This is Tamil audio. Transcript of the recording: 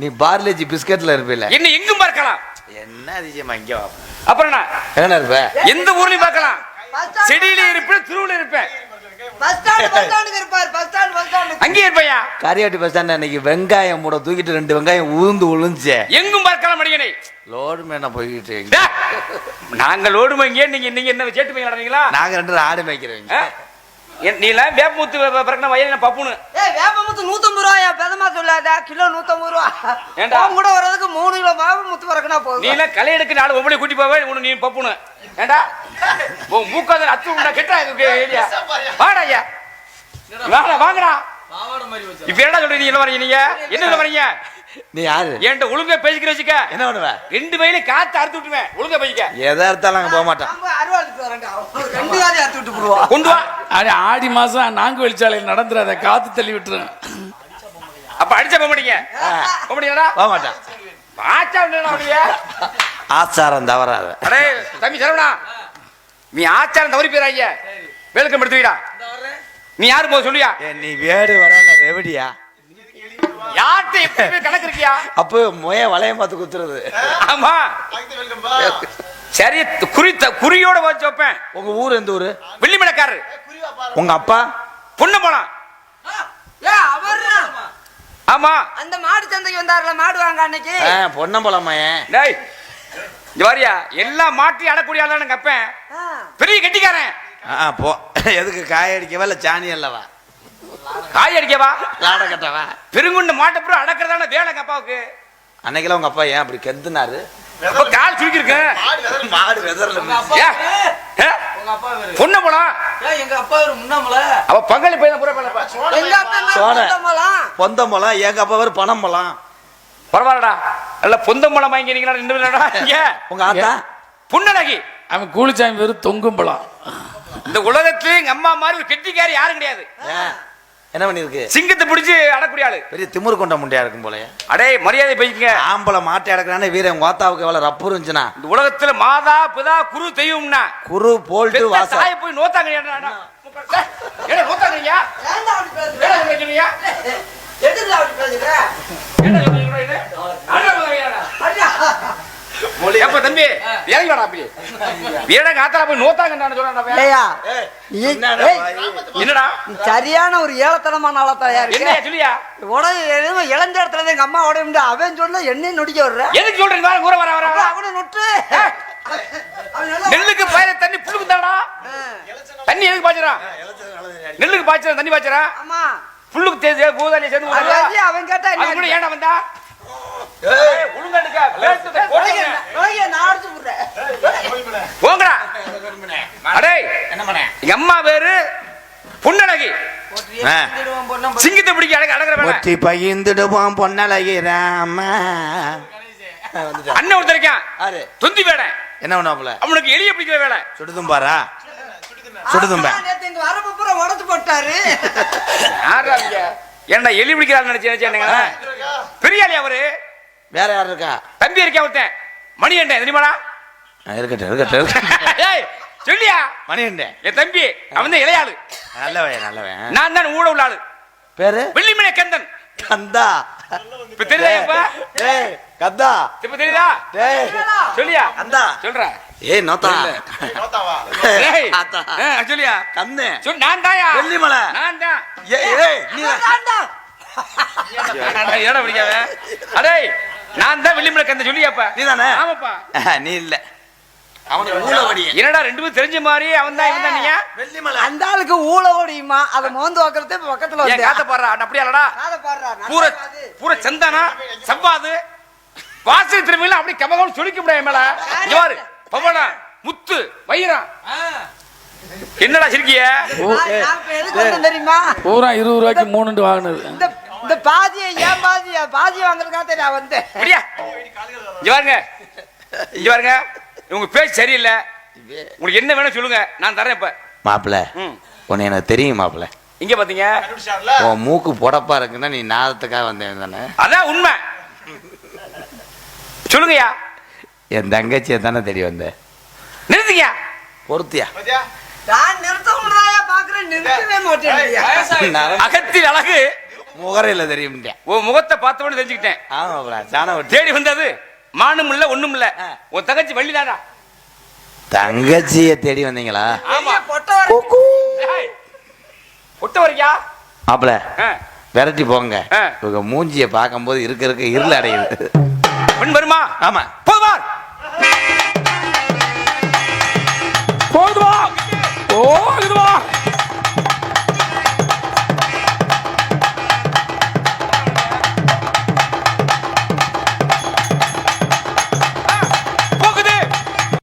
நீ பார்லேஜி பிஸ்கட்ல இருப்பில்ல. என்ன எங்கும் பார்க்கலாம். என்ன அதிசயமா இங்க வா. அப்புறம் என்ன? என்ன இருப்ப? எந்த ஊர்லயும் பார்க்கலாம். செடியில இருப்பேன் திருவுல இருப்பேன். அங்கேயே இருப்பையா? காரியாட்டி பஸ் ஸ்டாண்ட் அன்னைக்கு வெங்காயம் மூட தூக்கிட்டு ரெண்டு வெங்காயம் உழுந்து உழுந்துச்சே எங்கும் பார்க்கலாம் மடியனை. லோடு மேன போய்கிட்டு டே, நாங்கள் ஓடுமைங்க நீங்க நீங்க என்ன சேட்டு நடந்தீங்களா? நாங்க ரெண்டு ஆடு மேய்க்கிறவங்க. நீலாம் வேப்பமுத்து பிறக்கின வயல் நான் பப்புனு ஏய் வேப்பமுத்து நூத்தம்பது ரூபாயா? பெதமா சொல்லாத. கிலோ நூத்தம்பது ரூபா. ஏன்டா? கூட வர்றதுக்கு மூணு கிலோ வேப்பமுத்து பறக்கனா நீ போதும் எல்லாம் களை எடுக்க நாலு ஒம்பளை கூட்டி போவே உனக்கு நீ பப்புனு ஏண்டா? உன் மூக்காத அத்து உண்டா? கெட்டா ஏரியா வாடா ஐயா. வாடா வாங்கடா. இப்ப என்னடா சொல்றீங்க? என்ன வரீங்க நீங்க? என்ன சொல்ல வரீங்க நீ யாரு? என்கிட்ட ஒழுங்கா பேசிக்கிற வச்சுக்க. என்ன பண்ணுவ? ரெண்டு வயலையும் காத்து அறுத்து விட்டுருவேன். ஒழுங்கா பேசிக்க. எதா இருந்தாலும் அங்க போக மாட்டோம் கொண்டு வா. அடி ஆடி மாசம் நான்கு வெளிச்சாலையில் நடந்துடாத காத்து தள்ளி விட்டுரும். அப்ப அடிச்ச போக மாட்டீங்க? போக மாட்டோம் ஆச்சா ஆச்சாரம் தவறாத. அடே தம்பி சரவணா நீ ஆச்சாரம் தவறி போயிடாங்க வேலுக்கம் எடுத்துவீடா நீ யாரு போக சொல்லியா? நீ வேடு வரல ரெவடியா? யார்கிட்ட எப்படி கணக்கு இருக்கியா? அப்போ முய வளையம் பார்த்து குத்துறது. ஆமா. சரி குறி த- குறியோட வச்சு வைப்பேன். உங்க ஊர் எந்த ஊரு? வெள்ளிமலைக்காரரு. உங்க அப்பா? பொண்ணு போலாம் ஏ அவர் ஆமா. அந்த மாடு சந்தைக்கு வந்தாருல மாடு வாங்க அன்னைக்கு. ஆ, பொன்னம்பலம்மையன் டேய் இங்க வாரியா. எல்லா மாட்டையும் அடக்கூடிய ஆளா எனக்கு அப்பேன் ஆ. பெரிய கெட்டிக்காரன். ஆ போ. எதுக்கு காய அடிக்கவா இல்ல சாணி அல்லவா? காய் அடிக்கவா? லாட கட்டவா? பெருங்குண்டு மாட்டை பூரா அடக்கிறதான வேலை எங்க அப்பாவுக்கு. அன்னைக்கெல்லாம் உங்க அப்பா ஏன் அப்படி கெந்துனாரு? கால் சுருக்கி இருக்கு மாடு வெதர்ல பொண்ணு போலாம் எங்க அப்பா ஒரு முன்னாமல. அவ பங்காளி பையன் பூரா பேல எங்க அப்பா. முன்னாமலாம் பொந்தம்பலம் எங்க அப்பா வேறு பணம்பலம் பரவாயில்லடா. நல்ல பொந்தம்பளம் வாங்கி நீங்க ரெண்டு பேருடா இங்க? உங்க ஆத்தா? புன்னழகி அவன் கூலிச்சாமி வெறும் தொங்கும் பழம் இந்த உலகத்துல எங்க அம்மா மாதிரி ஒரு கெட்டிக்காரி யாரும் கிடையாது? என்ன பண்ணிருக்கு சிங்கத்தை பிடிச்சு அடக்கூடிய ஆளு. பெரிய திமிரு கொண்ட முண்டையா இருக்கும் போலயே. அடே மரியாதை பேசிக்கங்க. ஆம்பளை மாட்டை அடக்கிறானே வீரன் உங்க ஆத்தாவுக்கு எவ்வளவு ரப்பு இருந்துச்சுன்னா. இந்த உலகத்துல மாதா பிதா குரு தெய்வம்னா குரு போல்ட்டு தாயை போய் நோத்தாங்க ஏடா நோத்தாங்கய்யா ஏன்டா அப்படி பேசுற ஏடா சொல்றீங்க எதுக்குடா அப்படி பேசுற ஏடா சொல்றீங்க இது அடா போங்கய்யாடா அடியா. ஏப்பா தம்பி? இறங்கி வாடா அப்படி போய் சொல்றேன் என்னடா சரியான ஒரு ஏளத்தனமான ஆளத்தாயா என்னையா இருக்கு சொல்லியா? உடனே இளஞ்ச இடத்துல எங்க அம்மா உடைய அவன் சொன்னா என்னையும் நொடிக்க வர்ற எதுக்கு சொல்றீங்க? வர ஊர வர வர அவனை நொட்டு. நெல்லுக்கு பயிர தண்ணி புழுக்கு தாடா தண்ணி எதுக்கு பாய்ச்சறான்? நெல்லுக்கு பாய்ச்சறான் தண்ணி பாய்ச்சறான். ஆமா புல்லுக்கு பூதாலியை சேர்ந்து அது விடுறா. வந்து அவன் கேட்டா அது கூட என்ன ஏன்டா வந்தா ஏய், ஒழுங்கா எடுக்க. பேசுறதை போடுங்க. நோயை நான் அடிச்சு விடுறேன் போங்கடா அடே என்ன அம்மா பேரு புன்னழகி. சிங்கத்தை பிடிக்க அடக்க அடக்கிற பகிர்ந்துடுவோம் பொன்னழகி ராம. அண்ணன் ஒருத்தர் இருக்கான். தொந்தி வேலை. என்ன பண்ணுவாப்புல அவனுக்கு எலிய பிடிக்கிற வேலை. சுடுதும் பாரா? பூரா உடைச்சு போட்டாரு. ஏன்டா எலி பிடிக்கிறான்னு நினைச்சு நினைச்சேன் பெரிய ஆளி அவரு. வேற யார் இருக்கா? தம்பி இருக்கேன் ஒருத்தன். மணி என்ன? தெரியுமாடா? இருக்கட்டும் இருக்கட்டும் சொல்லியா? மணியண்டே என் தம்பி அவன் தான் இளையாளு. நல்லவன் நல்லவன். நான் தான் ஊட உள்ள ஆளு பேரு? வெள்ளிமலை கந்தன். கந்தா. இப்ப தெரியுதா டேய் கந்தா. இப்ப தெரியுதா? டேய். சொல்லியா? கந்தா. சொல்ற. ஏய் நோத்தா. ஏய் ஆத்தா. ஆ, சொல்லியா? கண்ணு. சொல் நான் தாயா வெள்ளிமலை. நான் தான். ஏய் ஏய் நீ வேண்டாம்டா. ஏடா பிடிக்காத. அடே நான் தான் வெள்ளிமலை கந்தன். சொல்லியாப்பா நீதானே? ஆமாப்பா. நீ இல்ல. என்னடா ரெண்டு பேரும் தெரிஞ்ச மாதிரி அவன் தான் இவன் அந்த ஆளுக்கு ஊழ ஓடியுமா அதை மோந்து வாக்குறதே இப்ப பக்கத்துல வந்து. காத்த பாடுறா? அப்படியா இல்லடா? பூர. பூர சந்தானா? சம்பாது வாசல் திரும்பியில அப்படி கமகம் சுழிக்க முடியாது மேல. பாரு பவனா முத்து வைரம் என்னடா சிரிக்கிய? தெரியுமா? பூரா இருபது ரூபாய்க்கு மூணுண்டு வாங்கினது. இந்த இந்த பாதியை ஏன் பாதியா பாதி வாங்குறதுக்காக வந்தேன். அப்படியா? இங்க பாருங்க. இங்க பாருங்க. உங்க பேச்சு சரியில்லை. உங்களுக்கு என்ன வேணும் சொல்லுங்க. நான் தரேன் இப்ப. மாப்பிள ம். உன்னை எனக்கு தெரியும் மாப்பிள. இங்க பாத்தீங்க? உன் மூக்கு புடப்பா இருக்குன்னா நீ நாதத்துக்காக வந்தேன் தானே? அதான் உண்மை. சொல்லுங்கய்யா. என் தங்கச்சியை தானே தெரிய வந்தேன் நிறுத்துங்க பொருத்தியா. அகத்தில் அழகு. முகரையில தெரியும் உன் முகத்தை பார்த்தவொடனே தெரிஞ்சுக்கிட்டேன். ஆமாப்ல சாண வெட்டி. தேடி வந்தது. மானும் இல்ல ஒண்ணும் இல்ல உன் தங்கச்சி வெள்ளிதாடா. தங்கச்சிய தேடி வந்தீங்களா? ஒட்ட வரையா மாப்பிள விரட்டி போங்க. இவங்க மூஞ்சிய பார்க்கும்போது இருக்க இருக்க இருள் அடையுது. பெண் வருமா? ஆமா. போதுவார் போதுவா போதுவா